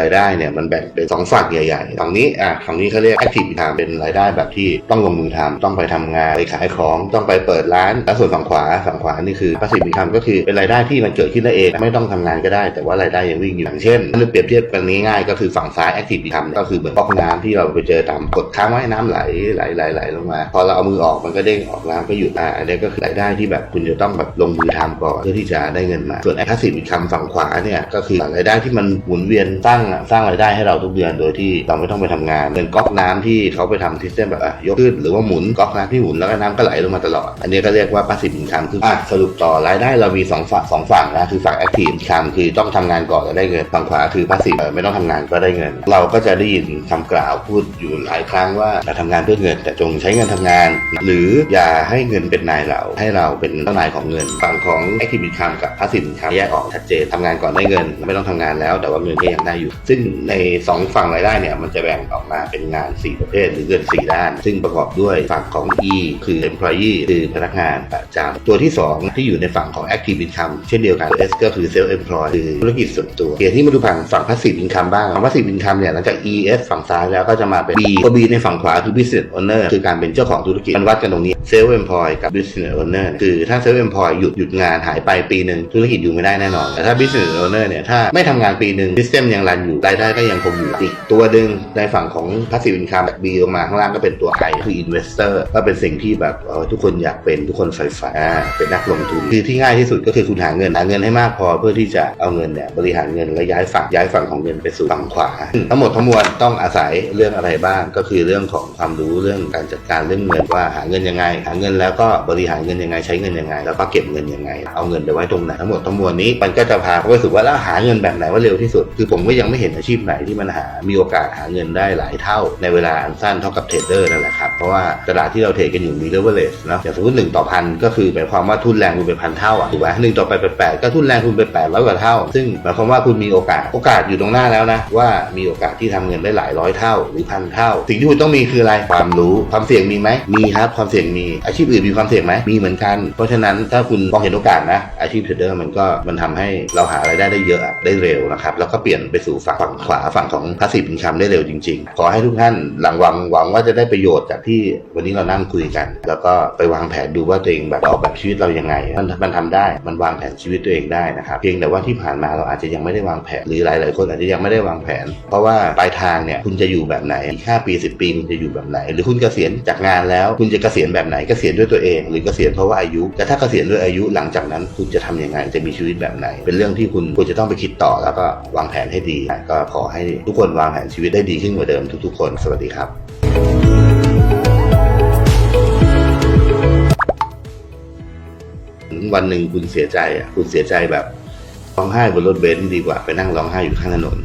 รายได้เนี่ยมันแบ่งเป็นสองฝั่งใหญ่ๆฝั่งนี้อะฝั่งนี้เขาเรียก active income เป็นรายได้แบบที่ต้องลงมือทำต้องไปทำงานไปขายของต้องไปเปิดร้านแล้วส่วนฝั่งขวาฝั่งขวานี่คือ passive income ก็คือเป็นรายได้ที่มันเกิดขึ้นได้เอง ไม่ต้องทำงานก็ได้ แต่ว่ารายได้ยังวิ่งอยู่อย่างเช่นถ้าเปรียบเทียบกันง่ายๆก็คือฝั่งซ้าย active income ก็คือเหมือนก๊อกน้ำที่เราไปเจอตามกดค้างไว้น้ำไหลไหลไหลไหลลงมา พอเราเอามือออกมันก็เด้งออกน้ำก็หยุดอ่าอันนี้ก็คือรายได้ที่แบบคุณจะต้องแบบลงมือทำก่อนเพื่อที่จะได้เงินมาส่วน passive income ฝั่งขวาเนี่ยก็คือรายได้ที่มันหมุนเวียนสร้งสร้างรายได้ให้เราทุกเดือนโดยที่เราไม่ต้องไปทำงานเป็นก๊อกน้ำที่เขาไปทำซิสเต็มแบบอะยกขึ้นหรือว่าหมุนก๊อกน้ำที่หมุนแล้วก็น้ำก็ไหลลงมาตลอด อันนี้ก็เรียกว่า passive income คืออะสรุปต่อรายได้เรามีสองฝั่งสองฝั่งนะคือฝั่ง active income คือต้องทำงานก่อนแล้วได้เงินฝั่งขวาคือ passive ไม่ต้องทำงานก็ได้เงิน เราก็จะได้ยินคำกล่าวพูดอยู่หลายครั้งว่าอย่าทำงานเพื่อเงินแต่จงใช้เงินทำงาน หรืออย่าให้เงินเป็นนายเราให้เราเป็นเจ้านายของเงิน ฝั่งของ active income กับ passive income แยกออกชัดเจนทำงานก่อนได้เงิน ไม่ต้องทำงานแล้ว แต่ว่าเงินก็ยังได้อยู่ซึ่งในสองฝั่งรายได้เนี่ยมันจะแบ่งออกมาเป็นงาน 4 ประเภทหรือเงิน 4 ด้าน ซึ่งประกอบด้วยฝั่งของ E คือ employee คือพนักงานประจำตัวที่ 2 ที่อยู่ในฝั่งของ active income เช่นเดียวกัน S ก็คือ self employed คือธุรกิจส่วนตัวเดี๋ยวที่มาดูฝั่งฝั่ง passive income บ้างฝั่ง passive income เนี่ยหลังจาก E S ฝั่งซ้ายแล้วก็จะมาเป็น B ตัว B ในฝั่งขวาคือ business owner คือการเป็นเจ้าของธุรกิจมันวัดกันตรงนี้ self employed กับ business owner คือถ้า self employed หยุดหยุดงานหายไปปีหนึ่งธุรกิจอยู่ไม่ได้แน่นอนแต่ถ้า business owner เนี่ยถ้าไม่ทำงานปีหนึ่ง system ยังรันอยู่รายได้ก็ยังคงอยู่อีกตัวหนึ่งในฝั่งของ passive income แบบ B ลงมาข้างล่างก็เป็นตัว I คือ investor ก็เป็นสิ่งที่แบบทุกคนอยากเป็นทุกคนใฝ่ฝันอ่เป็นนักลงทุนคือที่ง่ายที่สุดก็คือคุณหาเงินหาเงินให้มากพอเพื่อที่จะเอาเงินเนี่ยบริหารเงินและย้ายฝั่งย้ายฝั่งของเงินไปสู่ฝั่งขวา ทั้งหมดทั้งมวลต้องอาศัยเรื่องอะไรบ้างก็คือเรื่องของความรู้เรื่องการจัดการเรื่องเงินว่าหาเงินยังไง หาเงินแล้วก็บริหารเงินยังไงใช้เงินยังไง แล้วก็เก็บเงินยังไง เอาเงินไปไว้ตรงไหนทั้งหมดทั้งมวลนี้มันก็จะพาเขาไปสู่ว่าแล้วหาเงินแบบไหนว่าเร็วที่สุด คือผมก็ยังไม่เห็นอาชีพไหนที่มันหา มีโอกาสหาเงินได้หลายเท่า ในเวลาอันสั้นเท่ากับเทรดเดอร์นั่นแหละครับ เพราะว่าตลาดที่เราเทรดกันอยู่มีเลเวลเลสเนาะอย่างสมมติหนึ่งต่อพันก็คือหมายความว่าทุนแรงคุณไปพันเท่าอะถูกไหมหนึ่งต่อไปแปดแปดก็ทุนแรงคุณไปแปดร้อยกว่าเท่า ซึ่งหมายความว่าคุณมีโอกาสโอกาสอยู่ตรงหน้าแล้วนะว่ามีโอกาสที่ทำเงินได้หลายร้อยเท่าหรือพันเท่า สิ่งที่คุณต้องมีคืออะไรความรู้ความเสี่ยงมีไหมมีครับความเสี่ยงมีอาชีพอื่นมีความเสี่ยงไหมมีเหมือนกัน เพราะฉะนั้นถ้าคุณมองเห็นโอกาสนะอาชีพเทรดเดอร์มันก็มันทำให้เราหารายได้ได้เยอะอะได้เร็วนะครับแล้วก็เปลี่ยนไปสู่ฝั่งฝั่งขวาฝั่งของ passive income ได้เร็วจริง ๆ ขอให้ทุกท่านหลังหวังหวังว่าจะได้ประโยชน์จากที่วันนี้เรานั่งคุยกัน แล้วก็ไปวางแผนดูว่าตัวเองแบบออกแบบชีวิตเรายังไง มันมันทำได้มันวางแผนชีวิตตัวเองได้นะครับเพียงแต่ว่าที่ผ่านมาเราอาจจะยังไม่ได้วางแผนหรือหลายๆคนอาจจะยังไม่ได้วางแผน เพราะว่าปลายทางเนี่ยคุณจะอยู่แบบไหนอีก5ปี 10 ปีคุณจะอยู่แบบไหน หรือคุณเกษียณจากงานแล้วคุณจะเกษียณแบบไหนเกษียณด้วยตัวเอง หรือเกษียณเพราะว่าอายุแต่ถ้าเกษียณด้วยอายุหลังจากนั้น คุณจะทำยังไงจะมีชีวิตแบบไหน เป็นเรื่องที่คุณควรจะต้องไปคิดต่อแล้วก็วางแผนให้ดีก็ขอให้ทุกคนวางแผนชีวิตได้ดีขึ้นกว่าเดิมทุกๆคน สวัสดีครับวันหนึ่งคุณเสียใจอะคุณเสียใจแบบร้องไห้บนรถเบนซ์ดีกว่าไปนั่งร้องไห้อยู่ข้างถนน